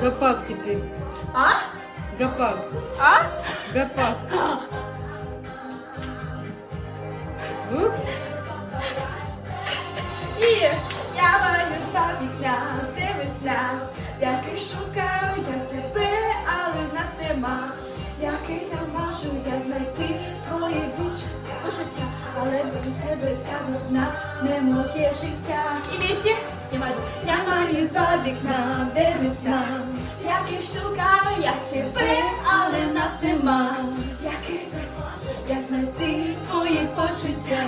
Гопак теперь. А? Гопак. А? Гопак. Який шукаю я тебе, але в нас нема. Який там можу я знайти твоє відчуття, почуття, але без тебе ця весна не моє життя. І я я маю два вікна, де весна, яких шукаю я тебе, але в нас нема. Який там можу я знайти твої почуття.